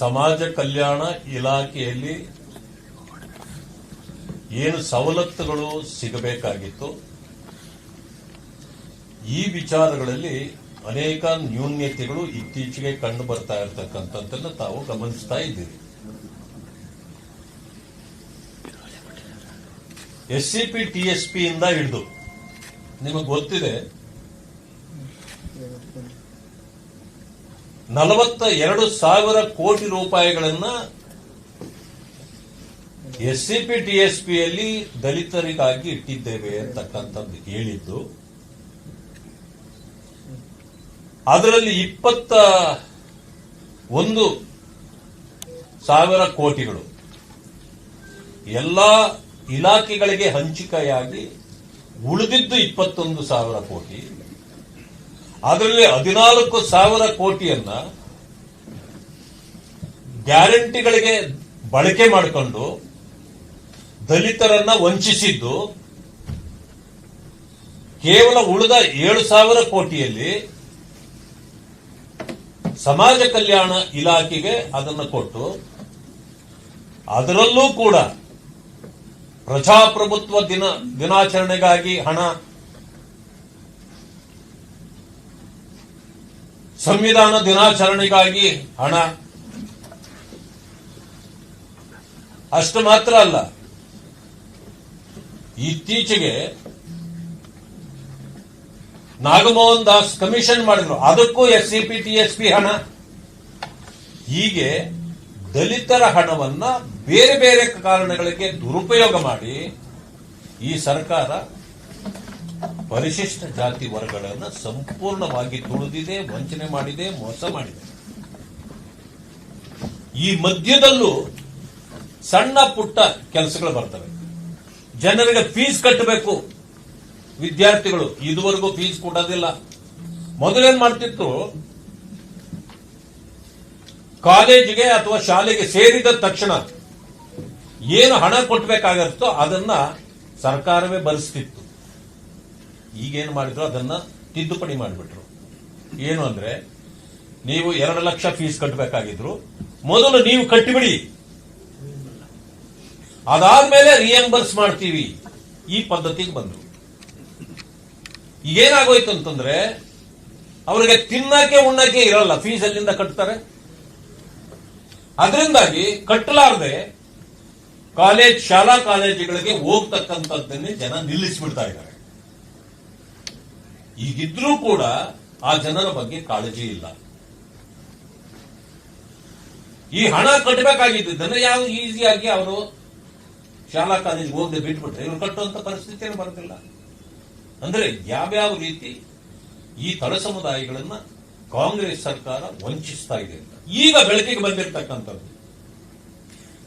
ಸಮಾಜ ಕಲ್ಯಾಣ ಇಲಾಖೆಯಲ್ಲಿ ಏನು ಸವಲತ್ತುಗಳು ಸಿಗಬೇಕಾಗಿತ್ತು? ಈ ವಿಚಾರಗಳಲ್ಲಿ ಅನೇಕ ನ್ಯೂನ್ಯತೆಗಳು ಇತ್ತೀಚೆಗೆ ಕಂಡು ಬರ್ತಾ ಇರತಕ್ಕಂಥದ್ದನ್ನು ತಾವು ಗಮನಿಸ್ತಾ ಇದ್ದೀರಿ. ಎಸ್ ಸಿ ಇಂದ ಹಿಡಿದು, ನಿಮಗೆ ಗೊತ್ತಿದೆ? ನಲವತ್ತ ಎರಡು ಸಾವಿರ ಕೋಟಿ ರೂಪಾಯಿಗಳನ್ನ ಎಸ್ ಸಿ ಪಿ ಟಿ ದಲಿತರಿಗಾಗಿ ಇಟ್ಟಿದ್ದೇವೆ ಅಂತಕ್ಕಂಥದ್ದು ಹೇಳಿದ್ದು. ಅದರಲ್ಲಿ ಇಪ್ಪತ್ತ ಒಂದು ಸಾವಿರ ಕೋಟಿಗಳು ಎಲ್ಲ ಇಲಾಖೆಗಳಿಗೆ ಹಂಚಿಕೆಯಾಗಿ ಉಳಿದಿದ್ದು ಇಪ್ಪತ್ತೊಂದು ಸಾವಿರ ಕೋಟಿ. ಅದರಲ್ಲಿ ಹದಿನಾಲ್ಕು ಸಾವಿರ ಕೋಟಿಯನ್ನ ಗ್ಯಾರಂಟಿಗಳಿಗೆ ಬಳಕೆ ಮಾಡಿಕೊಂಡು ದಲಿತರನ್ನ ವಂಚಿಸಿದ್ದು, ಕೇವಲ ಉಳಿದ ಏಳು ಸಾವಿರ ಕೋಟಿಯಲ್ಲಿ ಸಮಾಜ ಕಲ್ಯಾಣ ಇಲಾಖೆಗೆ ಅದನ್ನು ಕೊಟ್ಟು, ಅದರಲ್ಲೂ ಕೂಡ ಪ್ರಜಾಪ್ರಭುತ್ವ ದಿನ ದಿನಾಚರಣೆಗಾಗಿ ಹಣ ಸಂವಿಧಾನ ದಿನಾಚರಣೆಗಾಗಿ ಹಣ. ಅಷ್ಟು ಮಾತ್ರ ಅಲ್ಲ. ಇತ್ತೀಚೆಗೆ ನಾಗಮೋಹನ್ ದಾಸ್ ಕಮಿಷನ್ ಮಾಡಿದ್ರು. ಅದಕ್ಕೂ S C P T S P ಹಣ. ಹೀಗೆ ದಲಿತರ ಹಣವನ್ನ ಬೇರೆ ಬೇರೆ ಕಾರಣಗಳಿಗೆ ದುರುಪಯೋಗ ಮಾಡಿ ಈ ಸರ್ಕಾರ ಪರಿಶಿಷ್ಟ ಜಾತಿ ವರ್ಗಗಳನ್ನು ಸಂಪೂರ್ಣವಾಗಿ ತುಳಿದಿದೆ, ವಂಚನೆ ಮಾಡಿದೆ, ಮೋಸ ಮಾಡಿದೆ. ಈ ಮಧ್ಯದಲ್ಲೂ ಸಣ್ಣ ಪುಟ್ಟ ಕೆಲಸಗಳು ಬರ್ತವೆ. ಜನರಿಗೆ ಫೀಸ್ ಕಟ್ಟಬೇಕು. ವಿದ್ಯಾರ್ಥಿಗಳು ಇದುವರೆಗೂ ಫೀಸ್ ಕೊಡೋದಿಲ್ಲ. ಮೊದಲೇನ್ ಮಾಡ್ತಿತ್ತು? ಕಾಲೇಜಿಗೆ ಅಥವಾ ಶಾಲೆಗೆ ಸೇರಿದ ತಕ್ಷಣ ಏನು ಹಣ ಕೊಟ್ಟಬೇಕಾಗತ್ತೋ ಅದನ್ನ ಸರ್ಕಾರವೇ ಭರಿಸ್ತಿತ್ತು. ಈಗೇನು ಮಾಡಿದ್ರು ಅದನ್ನ ತಿದ್ದುಪಡಿ ಮಾಡಿಬಿಟ್ರು. ಏನು ಅಂದ್ರೆ, ನೀವು ಎರಡು ಲಕ್ಷ ಫೀಸ್ ಕಟ್ಟಬೇಕಾಗಿದ್ರು ಮೊದಲು ನೀವು ಕಟ್ಟಿಬಿಡಿ. ಅದಾದ್ಮೇಲೆ ರಿಯಂಬರ್ಸ್ ಮಾಡ್ತೀವಿ. ಈ ಪದ್ಧತಿಗೆ ಬಂದ್ರು. ಈಗೇನಾಗೋಯ್ತು ಅಂತಂದ್ರೆ, ಅವರಿಗೆ ತಿನ್ನಕ್ಕೆ ಉಣ್ಣಕ್ಕೆ ಇರಲ್ಲ. ಫೀಸ್ ಎಲ್ಲಿಂದ ಕಟ್ತಾರೆ? ಅದರಿಂದಾಗಿ ಕಟ್ಟಲಾರದೆ ಕಾಲೇಜ್, ಶಾಲಾ ಕಾಲೇಜುಗಳಿಗೆ ಹೋಗ್ತಕ್ಕಂಥದ್ದನ್ನೇ ಜನ ನಿಲ್ಲಿಸಿಬಿಡ್ತಾ ಇದ್ದಾರೆ. ಈಗಿದ್ರೂ ಕೂಡ ಆ ಜನರ ಬಗ್ಗೆ ಕಾಳಜಿ ಇಲ್ಲ. ಈ ಹಣ ಕಟ್ಟಬೇಕಾಗಿದ್ದನ್ನು ಯಾವ ಈಸಿಯಾಗಿ ಅವರು ಶಾಲಾ ಕಾಲೇಜ್ ಹೋಗದೆ ಬಿಟ್ಬಿಟ್ರೆ ಇವರು ಕಟ್ಟುವಂತ ಪರಿಸ್ಥಿತಿ ಬರೋದಿಲ್ಲ. ಅಂದ್ರೆ ಯಾವ್ಯಾವ ರೀತಿ ಈ ತಳ ಸಮುದಾಯಗಳನ್ನ ಕಾಂಗ್ರೆಸ್ ಸರ್ಕಾರ ವಂಚಿಸ್ತಾ ಇದೆ ಅಂತ. ಈಗ ಬೆಳಕಿಗೆ ಬಂದಿರತಕ್ಕಂಥದ್ದು.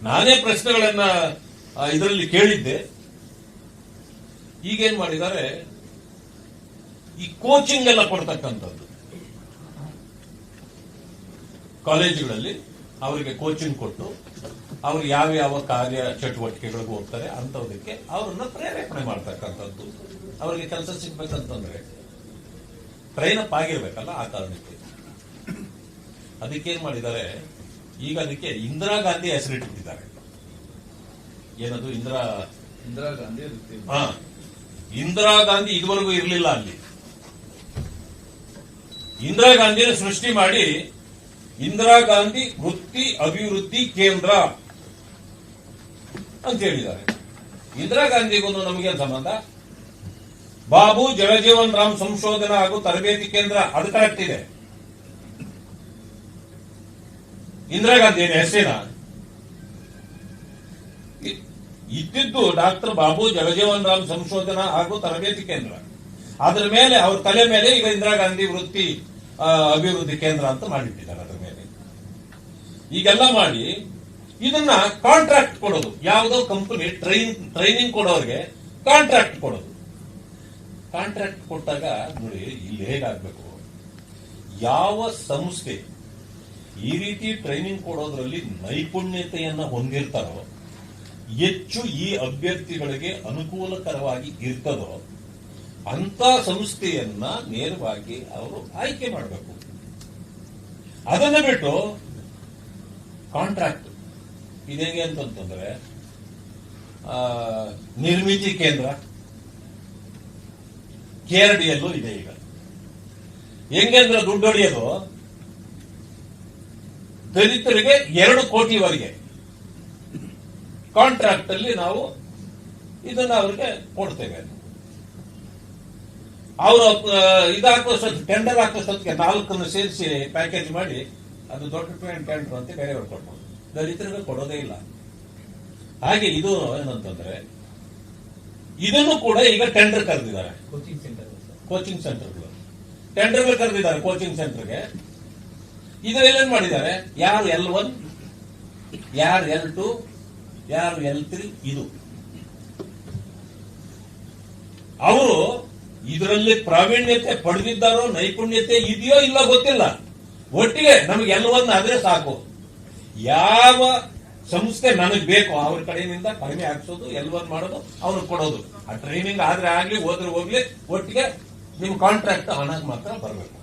ನಾನೇ ಪ್ರಶ್ನೆಗಳನ್ನ ಇದರಲ್ಲಿ ಕೇಳಿದ್ದೆ. ಈಗೇನ್ ಮಾಡಿದ್ದಾರೆ? ಈ ಕೋಚಿಂಗ್ ಎಲ್ಲ ಕೊಡ್ತಕ್ಕಂಥದ್ದು. ಕಾಲೇಜುಗಳಲ್ಲಿ ಅವರಿಗೆ ಕೋಚಿಂಗ್ ಕೊಟ್ಟು ಅವ್ರು ಯಾವ ಯಾವ ಕಾರ್ಯ ಚಟುವಟಿಕೆಗಳಿಗೂ ಹೋಗ್ತಾರೆ ಅಂತದಕ್ಕೆ ಅವರನ್ನು ಪ್ರೇರೇಪಣೆ ಮಾಡ್ತಕ್ಕಂಥದ್ದು. ಅವರಿಗೆ ಕೆಲಸ ಸಿಗ್ಬೇಕಂತಂದ್ರೆ ಟ್ರೈನ್ ಅಪ್ ಆಗಿರ್ಬೇಕಲ್ಲ ಆ ಕಾರಣಕ್ಕೆ. ಅದಕ್ಕೇನ್ ಮಾಡಿದ್ದಾರೆ? ಈಗ ಅದಕ್ಕೆ ಇಂದಿರಾ ಗಾಂಧಿ ಹೆಸರಿಟ್ಟಿದ್ದಾರೆ. ಏನದು? ಇಂದಿರಾ ಇಂದಿರಾ ಗಾಂಧಿ ಹಾ. ಇಂದಿರಾ ಗಾಂಧಿ ಇದುವರೆಗೂ ಇರಲಿಲ್ಲ ಅಲ್ಲಿ. ಇಂದಿರಾ ಗಾಂಧಿನ ಸೃಷ್ಟಿ ಮಾಡಿ ಇಂದಿರಾ ಗಾಂಧಿ ವೃತ್ತಿ ಅಭಿವೃದ್ಧಿ ಕೇಂದ್ರ ಅಂತ ಹೇಳಿದ್ದಾರೆ. ಇಂದಿರಾ ಗಾಂಧಿಗೂ ನಮಗೆ ಸಂಬಂಧ? ಬಾಬು ಜಗಜೀವನ್ ರಾಮ್ ಸಂಶೋಧನಾ ಹಾಗೂ ತರಬೇತಿ ಕೇಂದ್ರ, ಅದು ಕರೆಕ್ಟ್ ಇದೆ. ಇಂದಿರಾ ಗಾಂಧಿ ಹೆಸರಿನ? ಇದ್ದಿದ್ದು ಡಾಕ್ಟರ್ ಬಾಬು ಜಗಜೀವನ್ ರಾಮ್ ಸಂಶೋಧನಾ ಹಾಗೂ ತರಬೇತಿ ಕೇಂದ್ರ. ಅದರ ಮೇಲೆ, ಅವ್ರ ತಲೆ ಮೇಲೆ ಈಗ ಇಂದಿರಾ ಗಾಂಧಿ ವೃತ್ತಿ ಅಭಿವೃದ್ಧಿ ಕೇಂದ್ರ ಅಂತ ಮಾಡಿಟ್ಟಿದ್ದಾರೆ ಅದರ ಮೇಲೆ. ಈಗೆಲ್ಲ ಮಾಡಿ ಇದನ್ನ ಕಾಂಟ್ರಾಕ್ಟ್ ಕೊಡೋದು. ಯಾವುದೋ ಕಂಪನಿ ಟ್ರೈನ್ ಟ್ರೈನಿಂಗ್ ಕೊಡೋರಿಗೆ ಕಾಂಟ್ರಾಕ್ಟ್ ಕೊಡೋದು. ಕಾಂಟ್ರಾಕ್ಟ್ ಕೊಟ್ಟಾಗ ನೋಡಿ, ಇಲ್ಲಿ ಹೇಗಾಗಬೇಕು ಯಾವ ಸಂಸ್ಥೆ ಈ ರೀತಿ ಟ್ರೈನಿಂಗ್ ಕೊಡೋದ್ರಲ್ಲಿ ನೈಪುಣ್ಯತೆಯನ್ನ ಹೊಂದಿರ್ತಾರೋ, ಹೆಚ್ಚು ಈ ಅಭ್ಯರ್ಥಿಗಳಿಗೆ ಅನುಕೂಲಕರವಾಗಿ ಇರ್ತದೋ ಅಂತ ಸಂಸ್ಥೆಯನ್ನ ನೇರವಾಗಿ ಅವರು ಆಯ್ಕೆ ಮಾಡಬೇಕು. ಅದನ್ನು ಬಿಟ್ಟು ಕಾಂಟ್ರಾಕ್ಟ್ ಇದೇಗೆ ಅಂತಂತಂದ್ರೆ ನಿರ್ಮಿತಿ ಕೇಂದ್ರ ಕೇರಡಿಯಲ್ಲೂ ಇದೆ ಈಗ. ಹೆಂಗೆ ಅಂದ್ರೆ ದುಡ್ಡು ಹೊಡೆಯೋದು? ದಲಿತರಿಗೆ ಎರಡು ಕೋಟಿವರೆಗೆ ಕಾಂಟ್ರಾಕ್ಟ್ ಅಲ್ಲಿ ನಾವು ಇದನ್ನ ಅವ್ರಿಗೆ ಕೊಡ್ತೇವೆ. ಅವರು ಇದಾಕೋಷ್ಟೊತ್ತು ಟೆಂಡರ್ ಹಾಕೋಷ್ಟೊತ್ತಿಗೆ ನಾಲ್ಕನ್ನು ಸೇರಿಸಿ ಪ್ಯಾಕೇಜ್ ಮಾಡಿ ಅದು ದೊಡ್ಡ ಟೆಂಡರ್ ಅಂತ ಬೇರೆ ಕೊಡ್ಬೋದು. ದಲಿತರಿಗೆ ಕೊಡೋದೇ ಇಲ್ಲ. ಹಾಗೆ ಇದು ಏನಂತಂದ್ರೆ ಇದನ್ನು ಕೂಡ ಈಗ ಟೆಂಡರ್ ಕರೆದಿದ್ದಾರೆ. ಕೋಚಿಂಗ್ ಸೆಂಟರ್ ಕೋಚಿಂಗ್ ಸೆಂಟರ್ಗಳು ಟೆಂಡರ್ಗಳು ಕರೆದಿದ್ದಾರೆ ಕೋಚಿಂಗ್ ಸೆಂಟರ್ಗೆ ಇದರಲ್ಲಿ ಏನ್ ಮಾಡಿದ್ದಾರೆ? ಯಾರು ಎಲ್ ಒನ್ ಯಾರು ಎಲ್ ಟು ಯಾರು ಎಲ್ ತ್ರೀ ಇದು. ಅವರು ಇದರಲ್ಲಿ ಪ್ರಾವೀಣ್ಯತೆ ಪಡೆದಿದ್ದಾರೋ, ನೈಪುಣ್ಯತೆ ಇದೆಯೋ ಇಲ್ಲ ಗೊತ್ತಿಲ್ಲ. ಒಟ್ಟಿಗೆ ನಮಗೆ ಎಲ್ಲವನ್ನ ಒನ್ ಆದ್ರೆ ಸಾಕು. ಯಾವ ಸಂಸ್ಥೆ ನನಗೆ ಬೇಕು ಅವ್ರ ಕಡೆಯಿಂದ ಕಡಿಮೆ ಹಾಕ್ಸೋದು ಎಲ್ ಒನ್ ಮಾಡೋದು, ಅವ್ರಿಗೆ ಕೊಡೋದು. ಆ ಟ್ರೈನಿಂಗ್ ಆದ್ರೆ ಆಗ್ಲಿ, ಹೋದ್ರೆ ಹೋಗ್ಲಿ, ಒಟ್ಟಿಗೆ ನಿಮ್ ಕಾಂಟ್ರಾಕ್ಟ್ ಹಣ ಮಾತ್ರ ಬರಬೇಕು.